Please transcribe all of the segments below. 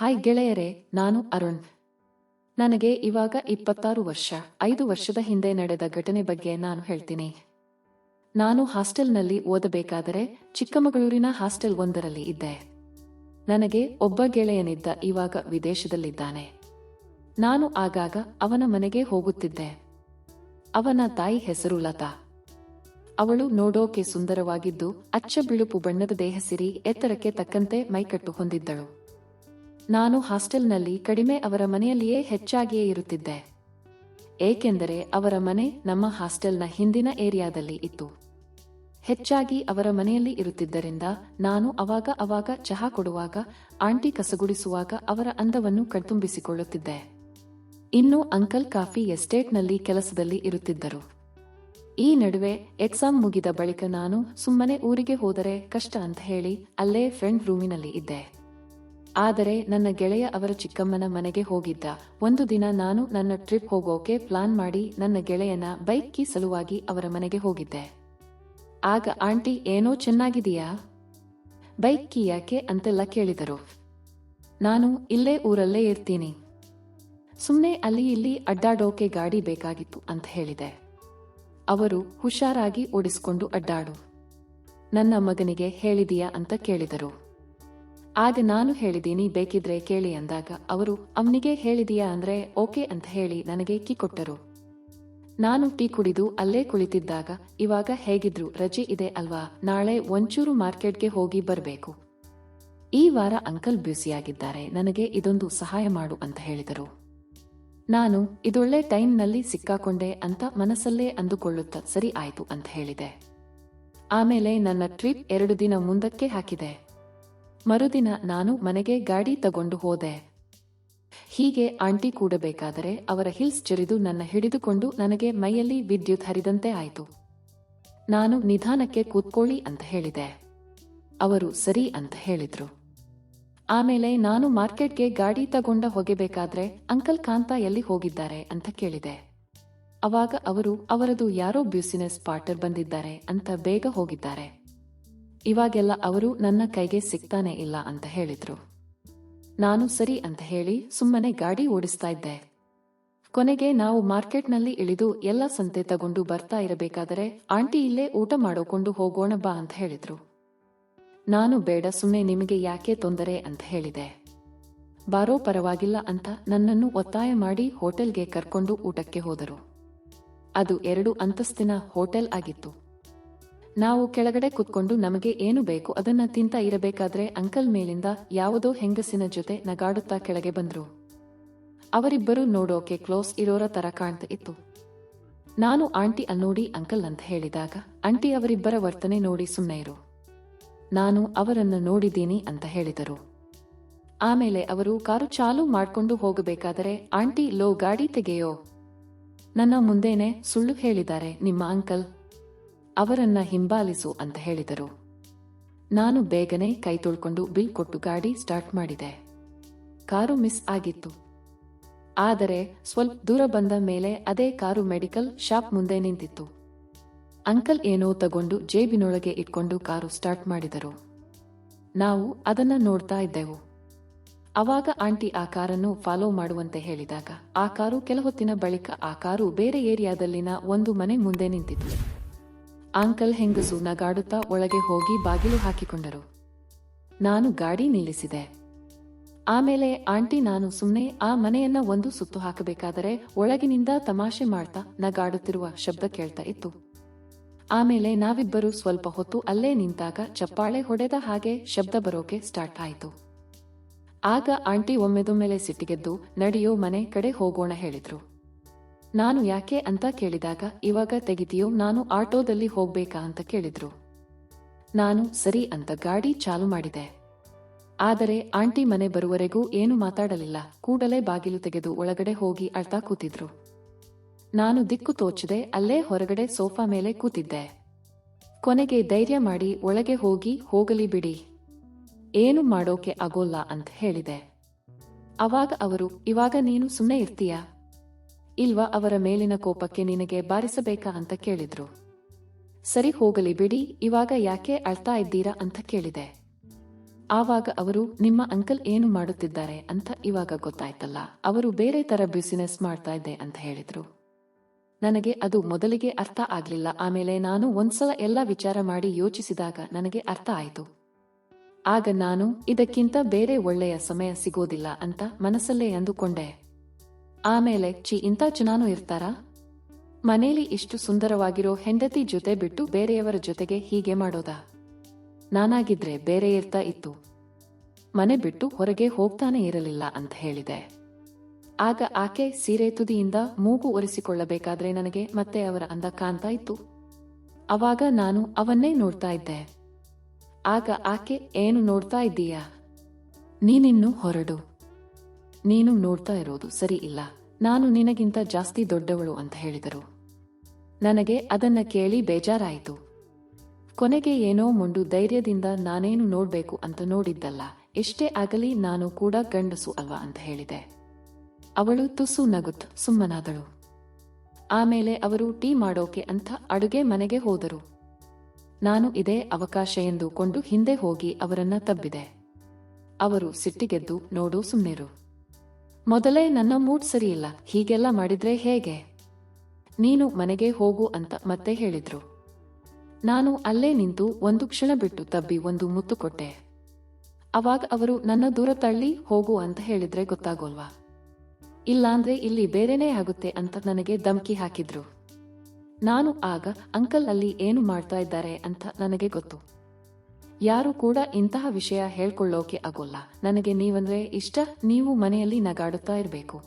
Hi ಗೆಳೆಯರೇ, ನಾನು ಅರುಣ್. ನನಗೆ ಇವಾಗ ಇಪ್ಪತ್ತಾರು ವರ್ಷ. ಐದು ವರ್ಷದ ಹಿಂದೆ ನಡೆದ ಘಟನೆ ಬಗ್ಗೆ ನಾನು ಹೇಳ್ತೀನಿ. ನಾನು ಹಾಸ್ಟೆಲ್ನಲ್ಲಿ ಓದಬೇಕಾದರೆ ಚಿಕ್ಕಮಗಳೂರಿನ ಹಾಸ್ಟೆಲ್ ಒಂದರಲ್ಲಿ ಇದ್ದೆ. ನನಗೆ ಒಬ್ಬ ಗೆಳೆಯನಿದ್ದ ಇವಾಗ ವಿದೇಶದಲ್ಲಿದ್ದಾನೆ. ನಾನು ಆಗಾಗ ಅವನ ಮನೆಗೆ ಹೋಗುತ್ತಿದ್ದೆ. ಅವನ ತಾಯಿ ಹೆಸರು ಲತಾ. ಅವಳು ನೋಡೋಕೆ ಸುಂದರವಾಗಿದ್ದು ಅಚ್ಚ ಬಿಳುಪು ಬಣ್ಣದ ದೇಹ ಸಿರಿ ಎತ್ತರಕ್ಕೆ ತಕ್ಕಂತೆ ಮೈಕಟ್ಟು ಹೊಂದಿದ್ದಳು. ನಾನು ಹಾಸ್ಟೆಲ್ನಲ್ಲಿ ಕಡಿಮೆ ಅವರ ಮನೆಯಲ್ಲಿಯೇ ಹೆಚ್ಚಾಗಿಯೇ ಇರುತ್ತಿದ್ದೆ. ಏಕೆಂದರೆ ಅವರ ಮನೆ ನಮ್ಮ ಹಾಸ್ಟೆಲ್ನ ಹಿಂದಿನ ಏರಿಯಾದಲ್ಲಿ ಇತ್ತು. ಹೆಚ್ಚಾಗಿ ಅವರ ಮನೆಯಲ್ಲಿ ಇರುತ್ತಿದ್ದರಿಂದ ನಾನು ಅವಾಗ ಅವಾಗ ಚಹಾ ಕೊಡುವಾಗ, ಆಂಟಿ ಕಸಗುಡಿಸುವಾಗ ಅವರ ಅಂದವನ್ನು ಕಣ್ತುಂಬಿಸಿಕೊಳ್ಳುತ್ತಿದ್ದೆ. ಇನ್ನು ಅಂಕಲ್ ಕಾಫಿ ಎಸ್ಟೇಟ್ನಲ್ಲಿ ಕೆಲಸದಲ್ಲಿ ಇರುತ್ತಿದ್ದರು. ಈ ನಡುವೆ ಎಕ್ಸಾಮ್ ಮುಗಿದ ಬಳಿಕ ನಾನು ಸುಮ್ಮನೆ ಊರಿಗೆ ಹೋದರೆ ಕಷ್ಟ ಅಂತ ಹೇಳಿ ಅಲ್ಲೇ ಫ್ರೆಂಡ್ ರೂಮಿನಲ್ಲಿ ಇದ್ದೆ. ಆದರೆ ನನ್ನ ಗೆಳೆಯ ಅವರ ಚಿಕ್ಕಮ್ಮನ ಮನೆಗೆ ಹೋಗಿದ್ದ. ಒಂದು ದಿನ ನಾನು ನನ್ನ ಟ್ರಿಪ್ ಹೋಗೋಕೆ ಪ್ಲಾನ್ ಮಾಡಿ ನನ್ನ ಗೆಳೆಯನ ಬೈಕ್ ಕೀ ಸಲುವಾಗಿ ಅವರ ಮನೆಗೆ ಹೋಗಿದ್ದೆ. ಆಗ, ಆಂಟಿ, ಏನೋ ಚೆನ್ನಾಗಿದೆಯಾ? ಬೈಕ್ ಕೀ ಯಾಕೆ ಅಂತೆಲ್ಲ ಕೇಳಿದರು. ನಾನು ಇಲ್ಲೇ ಊರಲ್ಲೇ ಇರ್ತೀನಿ. ಸುಮ್ಮನೆ ಅಲ್ಲಿ ಇಲ್ಲಿ ಅಡ್ಡಾಡೋಕೆ ಗಾಡಿ ಬೇಕಾಗಿತ್ತು, ಅಂತ ಹೇಳಿದೆ. ಅವರು ಹುಷಾರಾಗಿ ಓಡಿಸ್ಕೊಂಡು ಅಡ್ಡಾಡು. ನನ್ನ ಮಗನಿಗೆ ಹೇಳಿದೀಯಾ? ಅಂತ ಕೇಳಿದರು. ಆಗ ನಾನು ಹೇಳಿದೀನಿ ಬೇಕಿದ್ರೆ ಕೇಳಿ ಅಂದಾಗ. ಅವರು, ಅವನಿಗೆ ಹೇಳಿದೀಯಾ ಅಂದ್ರೆ, ಓಕೆ ಅಂತ ಹೇಳಿ ನನಗೆ ಕೀ ಕೊಟ್ಟರು. ನಾನು ಟೀ ಕುಡಿದು ಅಲ್ಲೇ ಕುಳಿತಿದ್ದಾಗ, ಇವಾಗ ಹೇಗಿದ್ರು ರಜೆ ಇದೆ ಅಲ್ವಾ, ನಾಳೆ ಒಂಚೂರು ಮಾರ್ಕೆಟ್ಗೆ ಹೋಗಿ ಬರಬೇಕು. ಈ ವಾರ ಅಂಕಲ್ ಬ್ಯುಸಿಯಾಗಿದ್ದಾರೆ, ನನಗೆ ಇದೊಂದು ಸಹಾಯ ಮಾಡು ಅಂತ ಹೇಳಿದರು. ನಾನು, ಇದೊಳ್ಳೆ ಟೈಮ್ನಲ್ಲಿ ಸಿಕ್ಕಾಕೊಂಡೆ ಅಂತ ಮನಸ್ಸಲ್ಲೇ ಅಂದುಕೊಳ್ಳುತ್ತ ಸರಿ ಆಯ್ತು ಅಂತ ಹೇಳಿದೆ. ಆಮೇಲೆ ನನ್ನ ಟ್ರಿಪ್ ಎರಡು ದಿನ ಮುಂದಕ್ಕೆ ಹಾಕಿದೆ. ಮರುದಿನ ನಾನು ಮನೆಗೆ ಗಾಡಿ ತಗೊಂಡು ಹೋದೆ. ಹೀಗೆ ಆಂಟಿ ಕೂಡಬೇಕಾದರೆ ಅವರ ಹಿಲ್ಸ್ ಜರಿದು ನನ್ನ ಹಿಡಿದುಕೊಂಡು ನನಗೆ ಮೈಯಲ್ಲಿ ವಿದ್ಯುತ್ ಹರಿದಂತೆ ಆಯಿತು. ನಾನು ನಿಧಾನಕ್ಕೆ ಕೂತ್ಕೊಳ್ಳಿ ಅಂತ ಹೇಳಿದೆ. ಅವರು ಸರಿ ಅಂತ ಹೇಳಿದ್ರು. ಆಮೇಲೆ ನಾನು ಮಾರ್ಕೆಟ್ಗೆ ಗಾಡಿ ತಗೊಂಡ ಹೋಗಬೇಕಾದ್ರೆ ಅಂಕಲ್ ಕಾಂತ ಎಲ್ಲಿ ಹೋಗಿದ್ದಾರೆ ಅಂತ ಕೇಳಿದೆ. ಅವಾಗ ಅವರು, ಅವರದು ಯಾರೋ ಬ್ಯೂಸಿನೆಸ್ ಪಾರ್ಟರ್ ಬಂದಿದ್ದಾರೆ ಅಂತ ಬೇಗ ಹೋಗಿದ್ದಾರೆ. ಇವಾಗೆಲ್ಲ ಅವರು ನನ್ನ ಕೈಗೆ ಸಿಗ್ತಾನೆ ಇಲ್ಲ ಅಂತ ಹೇಳಿದ್ರು. ನಾನು ಸರಿ ಅಂತ ಹೇಳಿ ಸುಮ್ಮನೆ ಗಾಡಿ ಓಡಿಸ್ತಾ ಇದ್ದೆ. ಕೊನೆಗೆ ನಾವು ಮಾರ್ಕೆಟ್ನಲ್ಲಿ ಇಳಿದು ಎಲ್ಲ ಸಂತೆ ತಗೊಂಡು ಬರ್ತಾ ಇರಬೇಕಾದರೆ ಆಂಟಿ ಇಲ್ಲೇ ಊಟ ಮಾಡೋಕೊಂಡು ಹೋಗೋಣ ಬಾ ಅಂತ ಹೇಳಿದ್ರು. ನಾನು ಬೇಡ ಸುಮ್ಮನೆ ನಿಮಗೆ ಯಾಕೆ ತೊಂದರೆ ಅಂತ ಹೇಳಿದೆ. ಬಾರೋ ಪರವಾಗಿಲ್ಲ ಅಂತ ನನ್ನನ್ನು ಒತ್ತಾಯ ಮಾಡಿ ಹೋಟೆಲ್ಗೆ ಕರ್ಕೊಂಡು ಊಟಕ್ಕೆ ಹೋದರು. ಅದು ಎರಡು ಅಂತಸ್ತಿನ ಹೋಟೆಲ್ ಆಗಿತ್ತು. ನಾವು ಕೆಳಗಡೆ ಕುತ್ಕೊಂಡು ನಮಗೆ ಏನು ಬೇಕು ಅದನ್ನ ತಿಂತ ಇರಬೇಕಾದ್ರೆ ಅಂಕಲ್ ಮೇಲಿಂದ ಯಾವುದೋ ಹೆಂಗಸಿನ ಜೊತೆ ನಗಾಡುತ್ತಾ ಕೆಳಗೆ ಬಂದ್ರು. ಅವರಿಬ್ಬರು ನೋಡೋಕೆ ಕ್ಲೋಸ್ ಇರೋರ ತರ ಕಾಣ್ತಾ ಇತ್ತು. ನಾನು ಆಂಟಿ ಅಲ್ನೋಡಿ ಅಂಕಲ್ ಅಂತ ಹೇಳಿದಾಗ ಆಂಟಿ ಅವರಿಬ್ಬರ ವರ್ತನೆ ನೋಡಿ ಸುಮ್ಮನೆ ಇರು. ನಾನು ಅವರನ್ನು ನೋಡಿದ್ದೀನಿ ಅಂತ ಹೇಳಿದರು. ಆಮೇಲೆ ಅವರು ಕಾರು ಚಾಲು ಮಾಡ್ಕೊಂಡು ಹೋಗಬೇಕಾದರೆ ಆಂಟಿ ಲೋ ಗಾಡಿ ತೆಗೆಯೋ. ನನ್ನ ಮುಂದೇನೆ ಸುಳ್ಳು ಹೇಳಿದ್ದಾರೆ ನಿಮ್ಮ ಅಂಕಲ್. ಅವರನ್ನ ಹಿಂಬಾಲಿಸು ಅಂತ ಹೇಳಿದರು. ನಾನು ಬೇಗನೆ ಕೈ ತೊಳ್ಕೊಂಡು ಬಿಲ್ ಕೊಟ್ಟು ಗಾಡಿ ಸ್ಟಾರ್ಟ್ ಮಾಡಿದೆ. ಕಾರು ಮಿಸ್ ಆಗಿತ್ತು. ಆದರೆ ಸ್ವಲ್ಪ ದೂರ ಬಂದ ಮೇಲೆ ಅದೇ ಕಾರು ಮೆಡಿಕಲ್ ಶಾಪ್ ಮುಂದೆ ನಿಂತಿತ್ತು. ಅಂಕಲ್ ಏನೋ ತಗೊಂಡು ಜೇಬಿನೊಳಗೆ ಇಟ್ಕೊಂಡು ಕಾರು ಸ್ಟಾರ್ಟ್ ಮಾಡಿದರು. ನಾವು ಅದನ್ನ ನೋಡ್ತಾ ಇದ್ದೆವು. ಅವಾಗ ಆಂಟಿ ಆ ಕಾರನ್ನು ಫಾಲೋ ಮಾಡುವಂತೆ ಹೇಳಿದಾಗ, ಆ ಕಾರು ಕೆಲ ಹೊತ್ತಿನ ಬಳಿಕ ಆ ಕಾರು ಬೇರೆ ಏರಿಯಾದಲ್ಲಿನ ಒಂದು ಮನೆ ಮುಂದೆ ನಿಂತಿತು ಅಂಕಲ್ ಹೆಂಗಸು ನಗಾಡುತ್ತಾ ಒಳಗೆ ಹೋಗಿ ಬಾಗಿಲು ಹಾಕಿಕೊಂಡರು. ನಾನು ಗಾಡಿ ನಿಲ್ಲಿಸಿದೆ. ಆಮೇಲೆ ಆಂಟಿ ನಾನು ಸುಮ್ಮನೆ ಆ ಮನೆಯನ್ನ ಒಂದು ಸುತ್ತು ಹಾಕಬೇಕಾದರೆ ಒಳಗಿನಿಂದ ತಮಾಷೆ ಮಾಡ್ತಾ ನಗಾಡುತ್ತಿರುವ ಶಬ್ದ ಕೇಳ್ತಾ ಇತ್ತು. ಆಮೇಲೆ ನಾವಿಬ್ಬರು ಸ್ವಲ್ಪ ಹೊತ್ತು ಅಲ್ಲೇ ನಿಂತಾಗ ಚಪ್ಪಾಳೆ ಹೊಡೆದ ಹಾಗೆ ಶಬ್ದ ಬರೋಕೆ ಸ್ಟಾರ್ಟ್ ಆಯಿತು. ಆಗ ಆಂಟಿ ಒಮ್ಮೆದೊಮ್ಮೆಲೆ ಸಿಟ್ಟಿಗೆದ್ದು, ನಡೆಯೋ ಮನೆ ಕಡೆ ಹೋಗೋಣ ಹೇಳಿದ್ರು. ನಾನು ಯಾಕೆ ಅಂತ ಕೇಳಿದಾಗ, ಇವಾಗ ತೆಗಿತೀಯೋ, ನಾನು ಆಟೋದಲ್ಲಿ ಹೋಗ್ಬೇಕಾ ಅಂತ ಕೇಳಿದ್ರು. ನಾನು, ಸರಿ ಅಂತ ಗಾಡಿ ಚಾಲು ಮಾಡಿದೆ. ಆದರೆ, ಆಂಟಿ ಮನೆ ಬರುವರೆಗೂ ಏನು ಮಾತಾಡಲಿಲ್ಲ, ಕೂಡಲೇ ಬಾಗಿಲು ತೆಗೆದು ಒಳಗಡೆ ಹೋಗಿ ಅಳ್ತಾ ಕೂತಿದ್ರು. ನಾನು ದಿಕ್ಕು ತೋಚದೆ, ಅಲ್ಲೇ ಹೊರಗಡೆ ಸೋಫಾ ಮೇಲೆ ಕೂತಿದ್ದೆ. ಕೊನೆಗೆ ಧೈರ್ಯ ಮಾಡಿ ಒಳಗೆ ಹೋಗಿ, ಹೋಗಲಿ ಬಿಡಿ. ಏನು ಮಾಡೋಕೆ ಆಗೋಲ್ಲ ಅಂತ ಹೇಳಿದೆ. ಅವಾಗ ಅವರು, ಇವಾಗ ನೀನು ಸುಮ್ಮನೆ ಇರ್ತೀಯಾ? ಇಲ್ವಾ ಅವರ ಮೇಲಿನ ಕೋಪಕ್ಕೆ ನಿನಗೆ ಬಾರಿಸಬೇಕಾ ಅಂತ ಕೇಳಿದ್ರು. ಸರಿ ಹೋಗಲಿ ಬಿಡಿ, ಇವಾಗ ಯಾಕೆ ಅಳ್ತಾ ಇದ್ದೀರಾ ಅಂತ ಕೇಳಿದೆ. ಆವಾಗ ಅವರು, ನಿಮ್ಮ ಅಂಕಲ್ ಏನು ಮಾಡುತ್ತಿದ್ದಾರೆ ಅಂತ ಇವಾಗ ಗೊತ್ತಾಯ್ತಲ್ಲ, ಅವರು ಬೇರೆ ತರ ಬಿಸಿನೆಸ್ ಮಾಡ್ತಾ ಇದ್ದೆ ಅಂತ ಹೇಳಿದ್ರು. ನನಗೆ ಅದು ಮೊದಲಿಗೆ ಅರ್ಥ ಆಗ್ಲಿಲ್ಲ, ಆಮೇಲೆ ನಾನು ಒಂದ್ಸಲ ಎಲ್ಲ ವಿಚಾರ ಮಾಡಿ ಯೋಚಿಸಿದಾಗ ನನಗೆ ಅರ್ಥ ಆಯ್ತು. ಆಗ ನಾನು, ಇದಕ್ಕಿಂತ ಬೇರೆ ಒಳ್ಳೆಯ ಸಮಯ ಸಿಗೋದಿಲ್ಲ ಅಂತ ಮನಸ್ಸಲ್ಲೇ ಅಂದುಕೊಂಡೆ. ಆಮೇಲೆ ಚಿ, ಇಂಥ ಜನಾನು ಇರ್ತಾರಾ? ಮನೇಲಿ ಇಷ್ಟು ಸುಂದರವಾಗಿರೋ ಹೆಂಡತಿ ಜೊತೆ ಬಿಟ್ಟು ಬೇರೆಯವರ ಜೊತೆಗೆ ಹೀಗೆ ಮಾಡೋದಾ? ನಾನಾಗಿದ್ರೆ ಬೇರೆ ಇರ್ತಾ ಇತ್ತು. ಮನೆ ಬಿಟ್ಟು ಹೊರಗೆ ಹೋಗ್ತಾನೆ ಇರಲಿಲ್ಲ ಅಂತ ಹೇಳಿದೆ. ಆಗ ಆಕೆ ಸೀರೆ ತುದಿಯಿಂದ ಮೂಗು ಒರೆಸಿಕೊಳ್ಳಬೇಕಾದ್ರೆ ನನಗೆ ಮತ್ತೆ ಅವರ ಅಂದ ಕಾಣ್ತಾ ಇತ್ತು. ಅವಾಗ ನಾನು ಅವನ್ನೇ ನೋಡ್ತಾ ಇದ್ದೆ. ಆಗ ಆಕೆ, ಏನು ನೋಡ್ತಾ ಇದ್ದೀಯಾ? ನೀನಿನ್ನು ಹೊರಡು. ನೀನು ನೋಡ್ತಾ ಇರೋದು ಸರಿ ಇಲ್ಲ. ನಾನು ನಿನಗಿಂತ ಜಾಸ್ತಿ ದೊಡ್ಡವಳು ಅಂತ ಹೇಳಿದರು. ನನಗೆ ಅದನ್ನ ಕೇಳಿ ಬೇಜಾರಾಯಿತು. ಕೊನೆಗೆ ಏನೋ ಮುಂಡು ಧೈರ್ಯದಿಂದ ನಾನೇನು ನೋಡ್ಬೇಕು ಅಂತ ನೋಡಿದ್ದಲ್ಲ, ಎಷ್ಟೇ ಆಗಲಿ ನಾನು ಕೂಡ ಗಂಡಸು ಅಲ್ವಾ ಅಂತ ಹೇಳಿದೆ. ಅವಳು ತುಸು ನಗುತ್ ಸುಮ್ಮನಾದಳು. ಆಮೇಲೆ ಅವರು ಟೀ ಮಾಡೋಕೆ ಅಂತ ಅಡುಗೆ ಮನೆಗೆ ಹೋದರು. ನಾನು ಇದೇ ಅವಕಾಶ ಎಂದುಕೊಂಡು ಹಿಂದೆ ಹೋಗಿ ಅವರನ್ನ ತಬ್ಬಿದೆ. ಅವರು ಸಿಟ್ಟಿಗೆದ್ದು ನೋಡು ಸುಮ್ನಿರು. ಮೊದಲೇ ನನ್ನ ಮೂಡ್ ಸರಿಯಿಲ್ಲ ಹೀಗೆಲ್ಲ ಮಾಡಿದ್ರೆ ಹೇಗೆ? ನೀನು ಮನೆಗೆ ಹೋಗು ಅಂತ ಮತ್ತೆ ಹೇಳಿದ್ರು. ನಾನು ಅಲ್ಲೇ ನಿಂತು ಒಂದು ಕ್ಷಣ ಬಿಟ್ಟು ತಬ್ಬಿ ಒಂದು ಮುತ್ತು ಕೊಟ್ಟೆ. ಅವಾಗ ಅವರು ನನ್ನ ದೂರ ತಳ್ಳಿ ಹೋಗು ಅಂತ ಹೇಳಿದ್ರೆ ಗೊತ್ತಾಗೋಲ್ವಾ? ಇಲ್ಲಾಂದ್ರೆ ಇಲ್ಲಿ ಬೇರೆನೇ ಆಗುತ್ತೆ ಅಂತ ನನಗೆ ಧಮಕಿ ಹಾಕಿದ್ರು. ನಾನು ಆಗ ಅಂಕಲ್ ಅಲ್ಲಿ ಏನು ಮಾಡ್ತಾ ಇದ್ದಾರೆ ಅಂತ ನನಗೆ ಗೊತ್ತು. ಯಾರು ಕೂಡ ಇಂತಹ ವಿಷಯ ಹೇಳ್ಕೊಳ್ಳೋಕೆ ಆಗೋಲ್ಲ. ನನಗೆ ನೀವಂದ್ರೆ ಇಷ್ಟ, ನೀವು ಮನೆಯಲ್ಲಿ ನಗಾಡುತ್ತಾ ಇರಬೇಕು.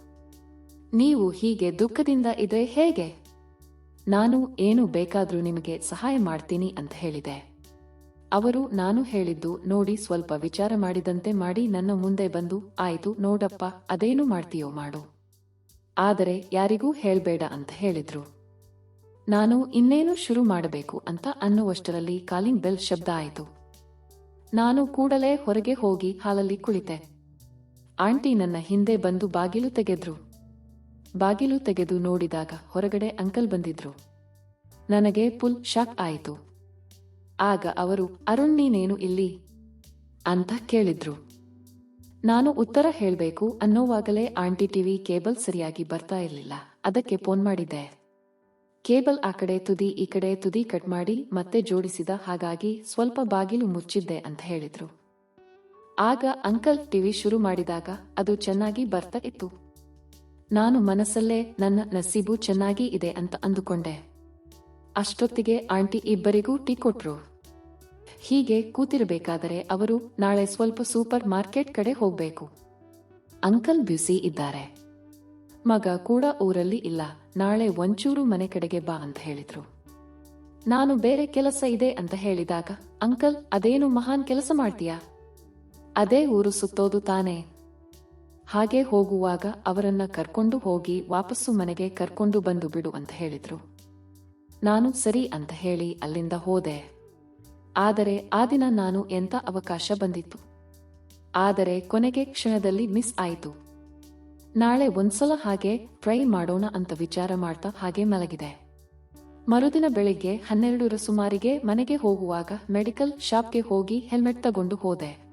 ನೀವು ಹೀಗೆ ದುಃಖದಿಂದ ಇದ್ರೆ ಹೇಗೆ? ನಾನು ಏನು ಬೇಕಾದ್ರೂ ನಿಮಗೆ ಸಹಾಯ ಮಾಡ್ತೀನಿ ಅಂತ ಹೇಳಿದೆ. ಅವರು ನಾನು ಹೇಳಿದ್ದು ನೋಡಿ ಸ್ವಲ್ಪ ವಿಚಾರ ಮಾಡಿದಂತೆ ಮಾಡಿ ನನ್ನ ಮುಂದೆ ಬಂದು, ಆಯಿತು, ನೋಡಪ್ಪ, ಅದೇನು ಮಾಡ್ತೀಯೋ ಮಾಡು. ಆದರೆ ಯಾರಿಗೂ ಹೇಳ್ಬೇಡ ಅಂತ ಹೇಳಿದ್ರು. ನಾನು ಇನ್ನೇನು ಶುರು ಮಾಡಬೇಕು ಅಂತ ಅನ್ನುವಷ್ಟರಲ್ಲಿ ಕಾಲಿಂಗ್ ಬೆಲ್ ಶಬ್ದ ಆಯಿತು. ನಾನು ಕೂಡಲೇ ಹೊರಗೆ ಹೋಗಿ ಹಾಲಲ್ಲಿ ಕುಳಿತೆ. ಆಂಟಿ ನನ್ನ ಹಿಂದೆ ಬಂದು ಬಾಗಿಲು ತೆಗೆದ್ರು. ಬಾಗಿಲು ತೆಗೆದು ನೋಡಿದಾಗ ಹೊರಗಡೆ ಅಂಕಲ್ ಬಂದಿದ್ರು. ನನಗೆ ಫುಲ್ ಶಾಕ್ ಆಯಿತು. ಆಗ ಅವರು, ಅರುಣ್, ನೀನೇನು ಇಲ್ಲಿ? ಅಂತ ಕೇಳಿದ್ರು. ನಾನು ಉತ್ತರ ಹೇಳಬೇಕು ಅನ್ನೋವಾಗಲೇ ಆಂಟಿ ಟಿವಿ ಕೇಬಲ್ ಸರಿಯಾಗಿ ಬರ್ತಾ ಇರಲಿಲ್ಲ. ಅದಕ್ಕೆ ಫೋನ್ ಮಾಡಿದ್ದೆ. ಕೇಬಲ್ ಆ ಕಡೆ ತುದಿ, ಈ ಕಡೆ ತುದಿ ಕಟ್ ಮಾಡಿ ಮತ್ತೆ ಜೋಡಿಸಿದ ಹಾಗಾಗಿ ಸ್ವಲ್ಪ ಬಾಗಿಲು ಮುಚ್ಚಿದ್ದೆ ಅಂತ ಹೇಳಿದ್ರು. ಆಗ ಅಂಕಲ್ ಟಿವಿ ಶುರು ಮಾಡಿದಾಗ ಅದು ಚೆನ್ನಾಗಿ ಬರ್ತಾ ಇತ್ತು. ನಾನು ಮನಸ್ಸಲ್ಲೇ ನನ್ನ ನಸೀಬು ಚೆನ್ನಾಗಿ ಇದೆ ಅಂತ ಅಂದುಕೊಂಡೆ. ಅಷ್ಟೊತ್ತಿಗೆ ಆಂಟಿ ಇಬ್ಬರಿಗೂ ಟೀ ಕೊಟ್ರು. ಹೀಗೆ ಕೂತಿರಬೇಕಾದರೆ ಅವರು ನಾಳೆ ಸ್ವಲ್ಪ ಸೂಪರ್ ಮಾರ್ಕೆಟ್ ಕಡೆ ಹೋಗಬೇಕು. ಅಂಕಲ್ ಬ್ಯುಸಿ ಇದ್ದಾರೆ. ಮಗ ಕೂಡ ಊರಲ್ಲಿ ಇಲ್ಲ. ನಾಳೆ ಒಂಚೂರು ಮನೆ ಕಡೆಗೆ ಬಾ ಅಂತ ಹೇಳಿದ್ರು. ನಾನು ಬೇರೆ ಕೆಲಸ ಇದೆ ಅಂತ ಹೇಳಿದಾಗ, ಅಂಕಲ್, ಅದೇನು ಮಹಾನ್ ಕೆಲಸ ಮಾಡ್ತೀಯಾ? ಅದೇ ಊರು ಸುತ್ತೋದು ತಾನೇ. ಹಾಗೆ ಹೋಗುವಾಗ ಅವರನ್ನ ಕರ್ಕೊಂಡು ಹೋಗಿ ವಾಪಸ್ಸು ಮನೆಗೆ ಕರ್ಕೊಂಡು ಬಂದು ಬಿಡು ಅಂತ ಹೇಳಿದ್ರು. ನಾನು ಸರಿ ಅಂತ ಹೇಳಿ ಅಲ್ಲಿಂದ ಹೋದೆ. ಆದರೆ ಆ ದಿನ ನಾನು ಎಂತ ಅವಕಾಶ ಬಂದಿತ್ತು? ಆದರೆ ಕೊನೆಗೆ ಕ್ಷಣದಲ್ಲಿ ಮಿಸ್ ಆಯಿತು. ನಾಳೆ ಒಂದ್ಸಲ ಹಾಗೆ ಟ್ರೈ ಮಾಡೋಣ ಅಂತ ವಿಚಾರ ಮಾಡ್ತಾ ಹಾಗೆ ಮಲಗಿದೆ. ಮರುದಿನ ಬೆಳಿಗ್ಗೆ ಹನ್ನೆರಡರ ಸುಮಾರಿಗೆ ಮನೆಗೆ ಹೋಗುವಾಗ ಮೆಡಿಕಲ್ ಶಾಪ್ಗೆ ಹೋಗಿ ಹೆಲ್ಮೆಟ್ ತಗೊಂಡು ಹೋದೆ.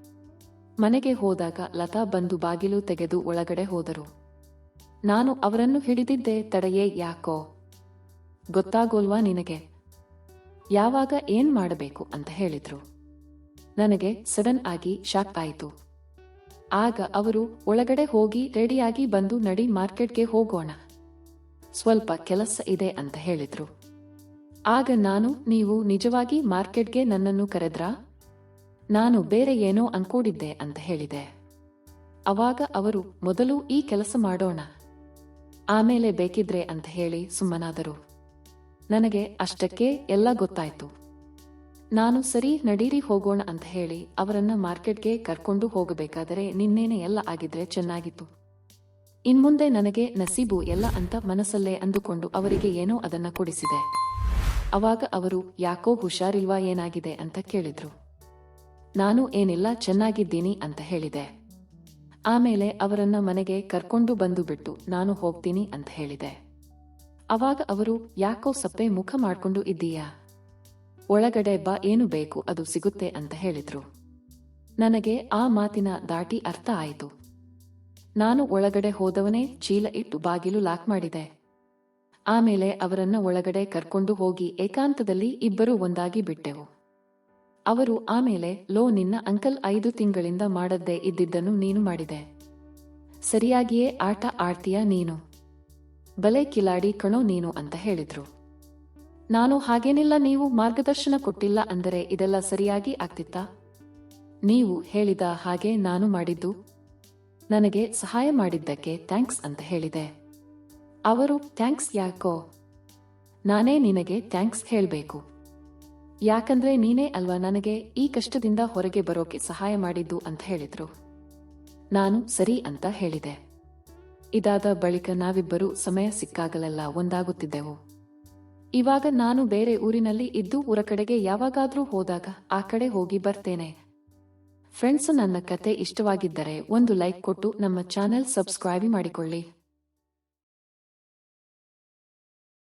ಮನೆಗೆ ಹೋದಾಗ ಲತಾ ಬಂದು ಬಾಗಿಲು ತೆಗೆದು ಒಳಗಡೆ ಹೋದರು. ನಾನು ಅವರನ್ನು ಹಿಡಿದಿದ್ದೆ ತಡೆಯೇ ಯಾಕೋ? ಗೊತ್ತಾಗೋಲ್ವಾ ನಿನಗೆ? ಯಾವಾಗ ಏನ್ ಮಾಡಬೇಕು ಅಂತ ಹೇಳಿದ್ರು. ನನಗೆ ಸಡನ್ ಆಗಿ ಶಾಕ್ ಆಯಿತು. ಆಗ ಅವರು ಒಳಗಡೆ ಹೋಗಿ ರೆಡಿಯಾಗಿ ಬಂದು ನಡಿ ಮಾರ್ಕೆಟ್ಗೆ ಹೋಗೋಣ. ಸ್ವಲ್ಪ ಕೆಲಸ ಇದೆ ಅಂತ ಹೇಳಿದ್ರು. ಆಗ ನಾನು, ನೀವು ನಿಜವಾಗಿ ಮಾರ್ಕೆಟ್ಗೆ ನನ್ನನ್ನು ಕರೆದ್ರಾ? ನಾನು ಬೇರೆ ಏನೋ ಅನ್ಕೊಂಡಿದ್ದೆ ಅಂತ ಹೇಳಿದೆ. ಅವಾಗ ಅವರು, ಮೊದಲು ಈ ಕೆಲಸ ಮಾಡೋಣ. ಆಮೇಲೆ ಬೇಕಿದ್ರೆ ಅಂತ ಹೇಳಿ ಸುಮ್ಮನಾದರು. ನನಗೆ ಅಷ್ಟಕ್ಕೆ ಎಲ್ಲ ಗೊತ್ತಾಯ್ತು. ನಾನು ಸರಿ ನಡೀರಿ ಹೋಗೋಣ ಅಂತ ಹೇಳಿ ಅವರನ್ನ ಮಾರ್ಕೆಟ್ಗೆ ಕರ್ಕೊಂಡು ಹೋಗಬೇಕಾದರೆ ನಿನ್ನೇನೆ ಎಲ್ಲ ಆಗಿದ್ರೆ ಚೆನ್ನಾಗಿತ್ತು. ಇನ್ಮುಂದೆ ನನಗೆ ನಸೀಬು ಎಲ್ಲ ಅಂತ ಮನಸ್ಸಲ್ಲೇ ಅಂದುಕೊಂಡು ಅವರಿಗೆ ಏನೋ ಅದನ್ನ ಕೊಡಿಸಿದೆ. ಅವಾಗ ಅವರು, ಯಾಕೋ ಹುಷಾರಿಲ್ವಾ ಏನಾಗಿದೆ? ಅಂತ ಕೇಳಿದ್ರು. ನಾನು ಏನಿಲ್ಲ ಚೆನ್ನಾಗಿದ್ದೀನಿ? ಅಂತ ಹೇಳಿದೆ. ಆಮೇಲೆ ಅವರನ್ನ ಮನೆಗೆ ಕರ್ಕೊಂಡು ಬಂದು ಬಿಟ್ಟು, ನಾನು ಹೋಗ್ತೀನಿ ಅಂತ ಹೇಳಿದೆ. ಅವಾಗ ಅವರು, ಯಾಕೋ ಸಪ್ಪೆ ಮುಖ ಮಾಡ್ಕೊಂಡು ಇದ್ದೀಯಾ? ಒಳಗಡೆ ಬಾ, ಏನು ಬೇಕು, ಅದು ಸಿಗುತ್ತೆ ಅಂತ ಹೇಳಿದ್ರು. ನನಗೆ ಆ ಮಾತಿನ ದಾಟಿ ಅರ್ಥ ಆಯಿತು. ನಾನು ಒಳಗಡೆ ಹೋದವನೇ ಚೀಲ ಇಟ್ಟು ಬಾಗಿಲು ಲಾಕ್ ಮಾಡಿದೆ. ಆಮೇಲೆ ಅವರನ್ನ ಒಳಗಡೆ ಕರ್ಕೊಂಡು ಹೋಗಿ ಏಕಾಂತದಲ್ಲಿ ಇಬ್ಬರು ಒಂದಾಗಿ ಬಿಟ್ಟೆವು. ಅವರು ಆಮೇಲೆ, ಲೋ, ನಿನ್ನ ಅಂಕಲ್ ಐದು ತಿಂಗಳಿಂದ ಮಾಡದ್ದೇ ಇದ್ದಿದ್ದನ್ನು ನೀನು ಮಾಡಿದೆ. ಸರಿಯಾಗಿಯೇ ಆಟ ಆಡ್ತೀಯ ನೀನು. ಬಲೆ ಕಿಲಾಡಿ ಕಣೋ ನೀನು ಅಂತ ಹೇಳಿದ್ರು. ನಾನು ಹಾಗೇನಿಲ್ಲ, ನೀವು ಮಾರ್ಗದರ್ಶನ ಕೊಟ್ಟಿಲ್ಲ ಅಂದರೆ ಇದೆಲ್ಲ ಸರಿಯಾಗಿ ಆಗ್ತಿತ್ತಾ? ನೀವು ಹೇಳಿದ ಹಾಗೆ ನಾನು ಮಾಡಿದ್ದು. ನನಗೆ ಸಹಾಯ ಮಾಡಿದ್ದಕ್ಕೆ ಥ್ಯಾಂಕ್ಸ್ ಅಂತ ಹೇಳಿದೆ. ಅವರು, ಥ್ಯಾಂಕ್ಸ್ ಯಾಕೋ? ನಾನೇ ನಿನಗೆ ಥ್ಯಾಂಕ್ಸ್ ಹೇಳಬೇಕು. ಯಾಕಂದ್ರೆ ನೀನೇ ಅಲ್ವಾ ನನಗೆ ಈ ಕಷ್ಟದಿಂದ ಹೊರಗೆ ಬರೋಕೆ ಸಹಾಯ ಮಾಡಿದ್ದು ಅಂತ ಹೇಳಿದ್ರು. ನಾನು ಸರಿ ಅಂತ ಹೇಳಿದೆ. ಇದಾದ ಬಳಿಕ ನಾವಿಬ್ಬರು ಸಮಯ ಸಿಕ್ಕಾಗಲೆಲ್ಲ ಒಂದಾಗುತ್ತಿದ್ದೆವು. ಇವಾಗ ನಾನು ಬೇರೆ ಊರಿನಲ್ಲಿ ಇದ್ದು ಊರ ಕಡೆಗೆ ಯಾವಾಗಾದ್ರೂ ಹೋದಾಗ ಆ ಕಡೆ ಹೋಗಿ ಬರ್ತೇನೆ. ಫ್ರೆಂಡ್ಸ್ ನನ್ನ ಕತೆ ಇಷ್ಟವಾಗಿದ್ದರೆ ಒಂದು ಲೈಕ್ ಕೊಟ್ಟು ನಮ್ಮ ಚಾನೆಲ್ ಸಬ್ಸ್ಕ್ರೈಬ್ ಮಾಡಿಕೊಳ್ಳಿ.